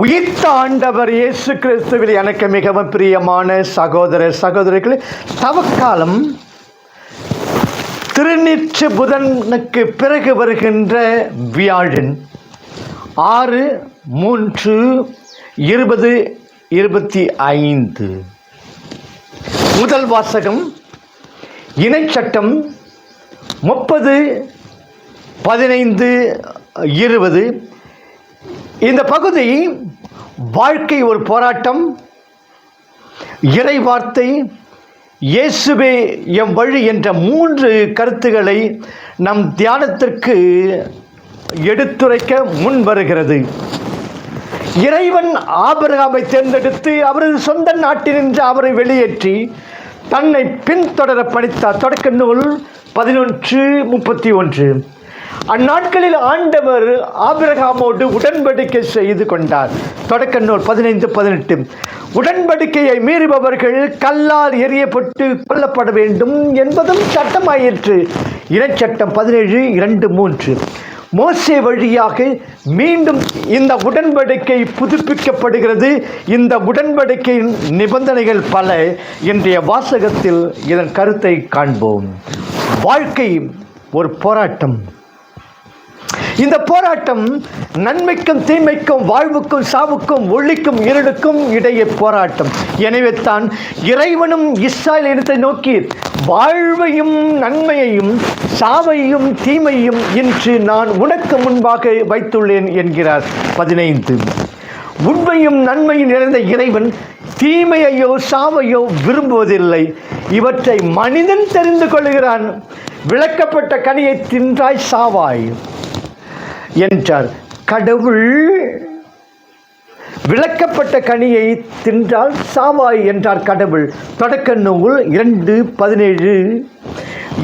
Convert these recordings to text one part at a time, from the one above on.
உயிர்த்த ஆண்டவர் இயேசு கிறிஸ்துவில் எனக்கு மிகவும் பிரியமான சகோதர சகோதரிகளே தவக்காலம் திருநீற்று புதனுக்கு பிறகு வருகின்ற வியாழன் ஆறு மூன்று இருபது இருபத்தி ஐந்து. முதல் வாசகம் இணைச்சட்டம் முப்பது பதினைந்து இருபது. இந்த பகுதி வாழ்க்கை ஒரு போராட்டம். இறை வார்த்தை இயேசுவே எம் வழி என்ற மூன்று கருத்துக்களை நம் தியானத்திற்கு எடுத்துரைக்க முன் வருகிறது. இறைவன் ஆபரகாமை தேர்ந்தெடுத்து அவரது சொந்த நாட்டில் நின்று அவரை வெளியேற்றி தன்னை பின்தொடர பணித்தார். தொடக்க நூல் பதினொன்று முப்பத்தி ஒன்று. அந்நாட்களில் ஆண்டவர் ஆபிரகாமோடு உடன்படிக்கை செய்து கொண்டார். தொடக்க நூல் பதினைந்து பதினெட்டு. உடன்படிக்கையை மீறுபவர்கள் கல்லால் எறியப்பட்டு கொல்லப்பட வேண்டும் என்பதும் சட்டமாயிற்று. இனச்சட்டம் பதினேழு இரண்டு மூன்று. மோசே வழியாக மீண்டும் இந்த உடன்படிக்கை புதுப்பிக்கப்படுகிறது. இந்த உடன்படிக்கையின் நிபந்தனைகள் பல. இன்றைய வாசகத்தில் இதன் கருத்தை காண்போம். வாழ்க்கை ஒரு போராட்டம். இந்த போராட்டம் நன்மைக்கும் தீமைக்கும் வாழ்வுக்கும் சாவுக்கும் ஒளிக்கும் இருளுக்கும் இடையே போராட்டம். எனவே தான் இறைவனும் இஸ்ராயல் இனத்தை நோக்கி வாழ்வையும் நன்மையையும் சாவையும் தீமையும் இன்று நான் உனக்கு முன்பாக வைத்துள்ளேன் என்கிறார். பதினைந்து. உண்மையும் நன்மையும் நிறைந்த இறைவன் தீமையையோ சாவையோ விரும்புவதில்லை. இவற்றை மனிதன் தெரிந்து கொள்கிறான். விளக்கப்பட்ட கனியை தின்றாய் சாவாய். என்றார். கடவுள் விளக்கப்பட்ட கனியை தின்றால் சாவாய் என்றார் கடவுள். தொடக்க நூல் இரண்டு பதினேழு.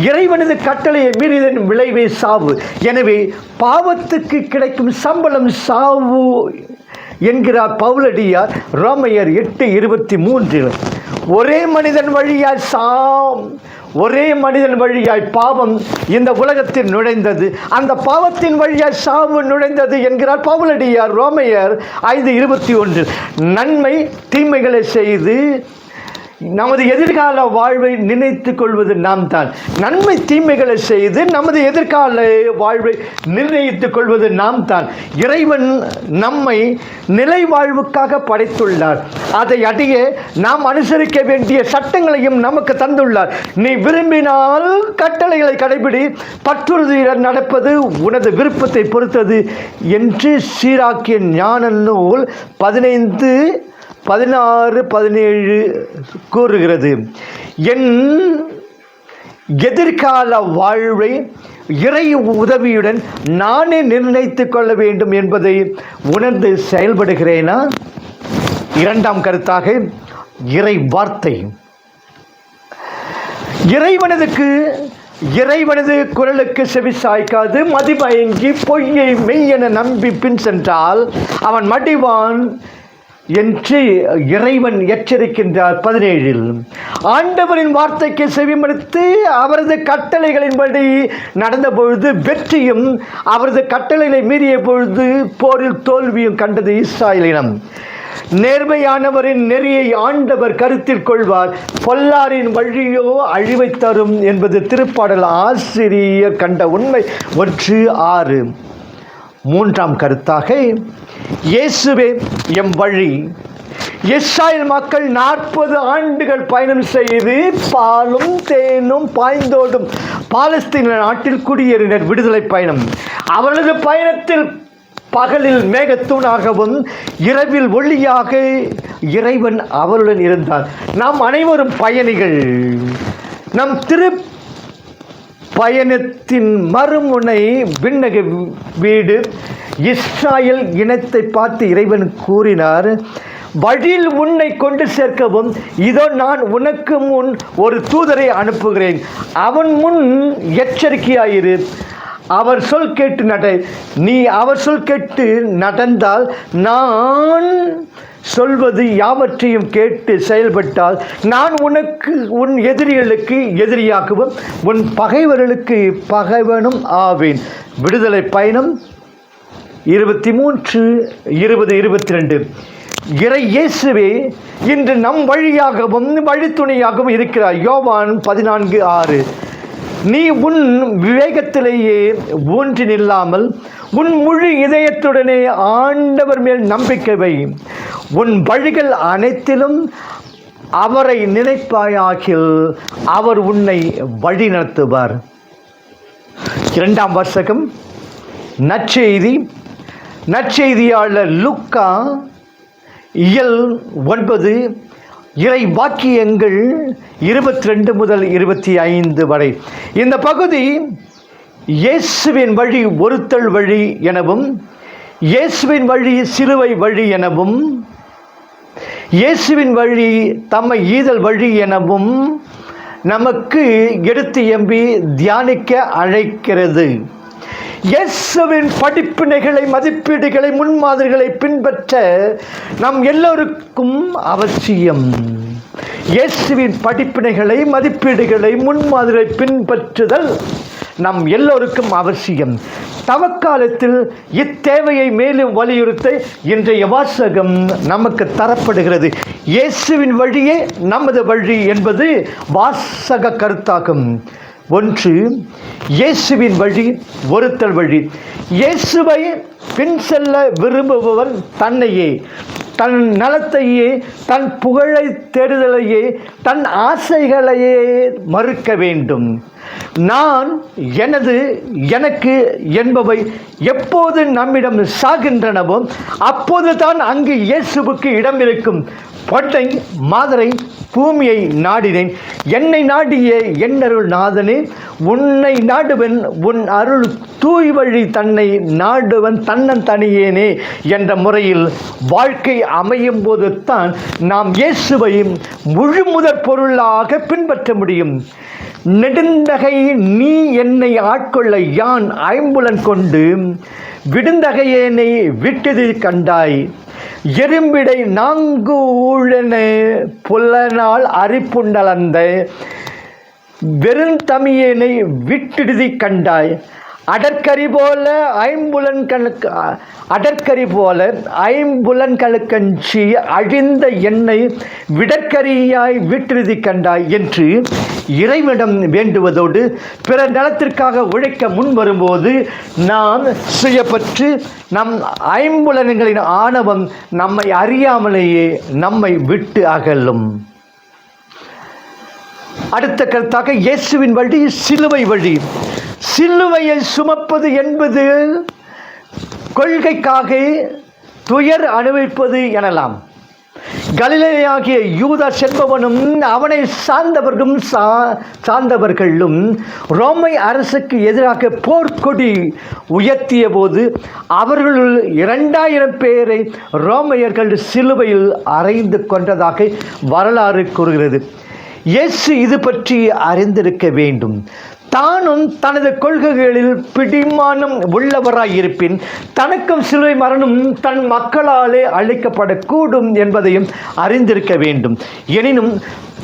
இறைவனது கட்டளையை மீறியதன் விளைவே சாவு. எனவே பாவத்துக்கு கிடைக்கும் சம்பளம் சாவு என்கிறார் பவுலடியார் ரோமையர் எட்டு இருபத்தி மூன்றில் ஒரே மனிதன் வழியாய் சாம் ஒரே மனிதன் வழியாய் பாவம் இந்த உலகத்தில் நுழைந்தது. அந்த பாவத்தின் வழியாய் சாவு நுழைந்தது என்கிறார் பவுலடியார் ரோமையர் ஐந்து இருபத்தி ஒன்று நன்மை தீமைகளை செய்து நமது எதிர்கால வாழ்வை நினைத்து கொள்வது நாம் தான் நன்மை தீமைகளை செய்து நமது எதிர்கால வாழ்வை நிர்ணயித்துக் கொள்வது நாம் தான் இறைவன் நம்மை நிலை வாழ்வுக்காக படைத்துள்ளார். அதை அடைய நாம் அனுசரிக்க வேண்டிய சட்டங்களையும் நமக்கு தந்துள்ளார். நீ விரும்பினால் கட்டளைகளை கடைபிடி. பற்றுறுதியுடன் நடப்பது உனது விருப்பத்தை பொறுத்தது என்று சீராக்கிய ஞான நூல் பதினைந்து பதினாறு பதினேழு கூறுகிறது. என் எதிர்கால வாழ்வை இறை உதவியுடன் நானே நிர்ணயித்துக் கொள்ள வேண்டும் என்பதை உணர்ந்து செயல்படுகிறேனா? இரண்டாம் கருத்தாக இறை வார்த்தை. இறைவனதுக்கு இறைவனது குரலுக்கு செவி சாய்க்காது மதிமயங்கி பொய்யை மெய் என நம்பி பின் சென்றால் அவன் மடிவான் என்று இறைவன் எச்சரிக்கின்றார். பதினேழில் ஆண்டவரின் வார்த்தைக்கு செவிமடுத்து அவரது கட்டளைகளின்படி நடந்த பொழுது வெற்றியும் அவரது கட்டளைகளை மீறிய பொழுது போரில் தோல்வியும் கண்டது இஸ்ராயலினம் நேர்மையானவரின் நெறியை ஆண்டவர் கருத்தில் கொள்வார். பொல்லாரின் வழியோ அழிவை தரும் என்பது திருப்பாடல் ஆசிரியர் கண்ட உண்மை. ஒன்று ஆறு. மூன்றாம் கருத்தாக இயேசுவே எம் வழி. இஸ்ராயல் மக்கள் நாற்பது ஆண்டுகள் பயணம் செய்து பாலும் தேனும் பாய்ந்தோடும் பாலஸ்தீன நாட்டில் குடியேறினர். விடுதலை பயணம். அவரது பயணத்தில் பகலில் மேகத்தூணாகவும் இரவில் ஒளியாக இறைவன் அவருடன் இருந்தார். நாம் அனைவரும் பயணிகள். நம் திரு பயணத்தின் மறுமுனை விண்ணக வீடு இஸ்ராயல் இனத்தை பார்த்து இறைவன் கூறினார் வழியில் உன்னை கொண்டு சேர்க்கவும் இதோ நான் உனக்கு முன் ஒரு தூதரை அனுப்புகிறேன். அவன் முன் எச்சரிக்கையாயிரு. அவர் சொல் கேட்டு நட நீ அவர் சொல் கேட்டு நடந்தால் நான் சொல்வது யாவற்றையும் கேட்டு செயல்பட்டால் நான் உனக்கு உன் எதிரிகளுக்கு எதிரியாகவும் உன் பகைவர்களுக்கு பகைவனும் ஆவேன். விடுதலை பயணம் இருபத்தி மூன்று இருபது இருபத்தி ரெண்டு இறை இயேசுவே இன்று நம் வழியாகவும் வழித்துணையாகவும் இருக்கிறார். யோவான் பதினான்கு ஆறு. நீ உன் விவேகத்திலேயே ஊன்றி நில்லாமல் உன் முழு இதயத்துடனே ஆண்டவர் மேல் நம்பிக்கை வை. உன் வழிகள் அனைத்திலும் அவரை நினைப்பாயாகில் அவர் உன்னை வழி நடத்துவார். இரண்டாம் வர்ஷகம் நற்செய்தி. நற்செய்தியாளர் லுக்கா இயல் ஒன்பது இறை வாக்கியங்கள் இருபத்தி ரெண்டு முதல் இருபத்தி ஐந்து வரை. இந்த பகுதி இயேசுவின் வழி ஒருத்தல் வழி எனவும் இயேசுவின் வழி சிலுவை வழி எனவும் இயேசுவின் வழி தம்மை ஈதல் வழி எனவும் நமக்கு எடுத்து எம்பி தியானிக்க அழைக்கிறது. இயேசுவின் படிப்பினைகளை மதிப்பீடுகளை முன்மாதிரிகளை பின்பற்ற நம் எல்லோருக்கும் அவசியம். இயேசுவின் படிப்பினைகளை மதிப்பீடுகளை முன்மாதிரிகளை பின்பற்றுதல் நம் எல்லோருக்கும் அவசியம். தவக்காலத்தில் இத்தேவையை மேலும் வலியுறுத்த இன்றைய வாசகம் நமக்கு தரப்படுகிறது. இயேசுவின் வழியே நமது வழி என்பது வாசக கருத்தாகும். ஒன்று இயேசுவின் வழி ஒருத்தல் வழி. இயேசுவை பின் செல்ல விரும்புபவன் தன்னையே. தன் நலத்தையே தன் புகழை தேடுதலையே தன் ஆசைகளையே மறுக்க வேண்டும். நான் எனது எனக்கு என்பவை எப்போது நம்மிடம் சாகின்றனவோ அப்போது தான் அங்கு இயேசுவுக்கு இடம் இருக்கும் பொட்டை மாதரை பூமியை நாடினேன். என்னை நாடிய என்னருள் நாதனே உன்னை நாடுவன் உன் அருள் தூய் வழி தன்னை நாடுவன் தன்னன் தனியேனே என்ற முறையில் வாழ்க்கை அமையும் போது தான் நாம் இயேசுவை முழு முதற் பொருளாக பின்பற்ற முடியும். நெடுந்தகை நீ என்னை ஆட்கொள்ள யான் ஐம்புலன் கொண்டு விடுந்தகையேனை விட்டது கண்டாய். எறும்பிடை நான்கு ஊழன புலனால் அரிப்புண்டலந்த. வெறுந்தமியனை விட்டிடுதி கண்டாய். அடற்கரி போல ஐம்புலன் கணக்கு அடற்கரி போல ஐம்புலன் கழுக்கஞ்சி அழிந்த எண்ணெய் விடற்கரியாய் விட்டிருதி கண்டாய் என்று இறைவிடம் வேண்டுவதோடு பிற நலத்திற்காக உழைக்க முன் வரும்போது நாம் சுயப்பற்று நம் ஐம்புலன்களின் ஆணவம் நம்மை அறியாமலேயே நம்மை விட்டு அகலும். அடுத்த கருத்தாக இயேசுவின் வழி சிலுவை வழி. சிலுவையை சுமப்பது என்பது கொள்கைக்காக துயர் அனுபவிப்பது எனலாம். கலிலேயாகிய யூதா செல்பவனும் அவனை சார்ந்தவர்களும் சா சார்ந்தவர்களும் ரோமை அரசுக்கு எதிராக போர்க்கொடி உயர்த்திய போது அவர்களுள் இரண்டாயிரம் பேரை ரோமையர்கள் சிலுவையில் அறைந்து கொண்டதாக வரலாறு கூறுகிறது. இயேசு இது பற்றி அறிந்திருக்க வேண்டும். தானும் தனது கொள்கைகளில் பிடிமானம் உள்ளவராயிருப்பின் தனக்கும் சிலுவை மரணம் தன் மக்களாலே அளிக்கப்படக்கூடும் என்பதையும் அறிந்திருக்க வேண்டும். எனினும்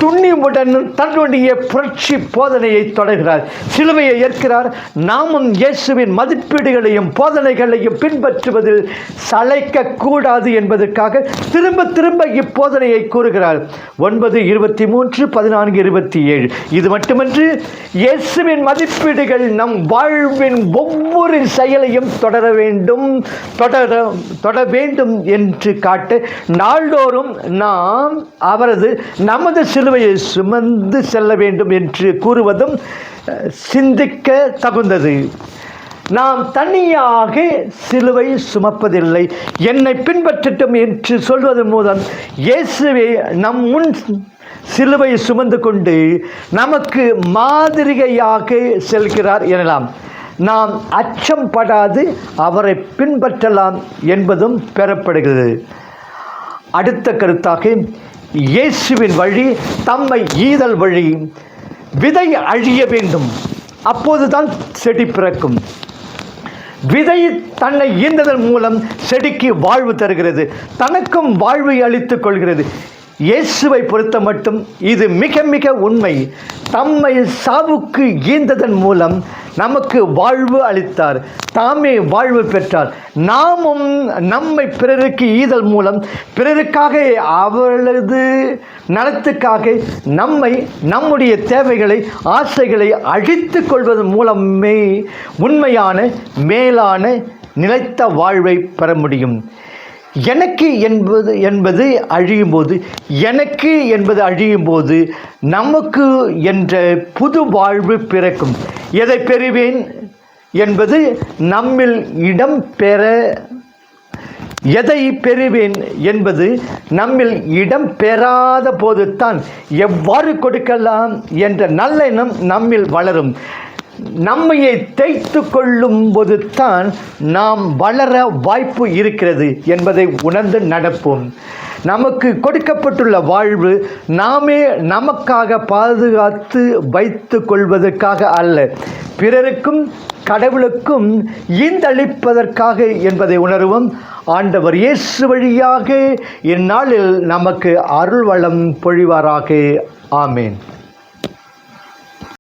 துணிவுடன் தன்னுடைய புரட்சி போதனையை தொடர்கிறார். சிலுவையை ஏற்கிறார். நாமும் இயேசுவின் மதிப்பீடுகளையும் போதனைகளையும் பின்பற்றுவதில் சளைக்க கூடாது என்பதற்காக திரும்ப திரும்ப இப்போதனையை கூறுகிறார். ஒன்பது இருபத்தி மூன்று பதினான்கு இருபத்தி ஏழு. இது மட்டுமன்று இயேசுவின் மதிப்பீடுகள் நம் வாழ்வின் ஒவ்வொரு செயலையும் தொடர வேண்டும் தொடர தொட வேண்டும் என்று காட்ட நாள்தோறும் நாம் அவரது நமது சிலுவையை சுமந்து செல்ல வேண்டும் என்று கூறுவதும் சிந்திக்க தகுந்தது. நாம் தனியாக சிலுவை சுமப்பதில்லை. என்னை பின்பற்றட்டும் என்று சொல்வதன் மூலம் இயேசுவை நம் முன் சிலுவை சுமந்து கொண்டு நமக்கு மாதிரிகையாக செல்கிறார் எனலாம். நாம் அச்சம் படாது அவரை பின்பற்றலாம் என்பதும் பெறப்படுகிறது. அடுத்த கருத்தாக இயேசுவின் வழி தம்மை ஈதல் வழி விதை அழிய வேண்டும். அப்போதுதான் செடி பிறக்கும். விதை தன்னை ஈந்ததன் மூலம் செடிக்கு வாழ்வு தருகிறது. தனக்கும் வாழ்வை அளித்துக் கொள்கிறது. இயேசுவை பொறுத்த மட்டும் இது மிக மிக உண்மை. தம்மை சாவுக்கு ஈந்ததன் மூலம் நமக்கு வாழ்வு அளித்தார். தாமே வாழ்வு பெற்றார். நாமும் நம்மை பிறருக்கு ஈதல் மூலம் பிறருக்காக அவளது நலத்துக்காக நம்மை நம்முடைய தேவைகளை ஆசைகளை அழித்து கொள்வதன் மூலமே உண்மையான மேலான நிலைத்த வாழ்வை பெற முடியும். எனக்கு என்பது என்பது அழியும் போது எனக்கு என்பது அழியும் போது நமக்கு என்ற புது வாழ்வு பிறக்கும். எதை பெறுவேன் என்பது நம்மில் இடம் பெற எதை பெறுவேன் என்பது நம்மில் இடம் பெறாத போதுதான் எவ்வாறு கொடுக்கலாம் என்ற நல்லெண்ணம் நம்மில் வளரும். நம்மையை தேய்த்து கொள்ளும் போதுதான் நாம் வளர வாய்ப்பு இருக்கிறது என்பதை உணர்ந்து நடப்போம். நமக்கு கொடுக்கப்பட்டுள்ள வாழ்வு நாமே நமக்காக பாதுகாத்து வைத்து கொள்வதற்காக அல்ல. பிறருக்கும் கடவுளுக்கும் ஈந்தளிப்பதற்காக என்பதை உணர்வும். ஆண்டவர் இயேசு வழியாக இந்நாளில் நமக்கு அருள்வளம் பொழிவாராக. ஆமேன்.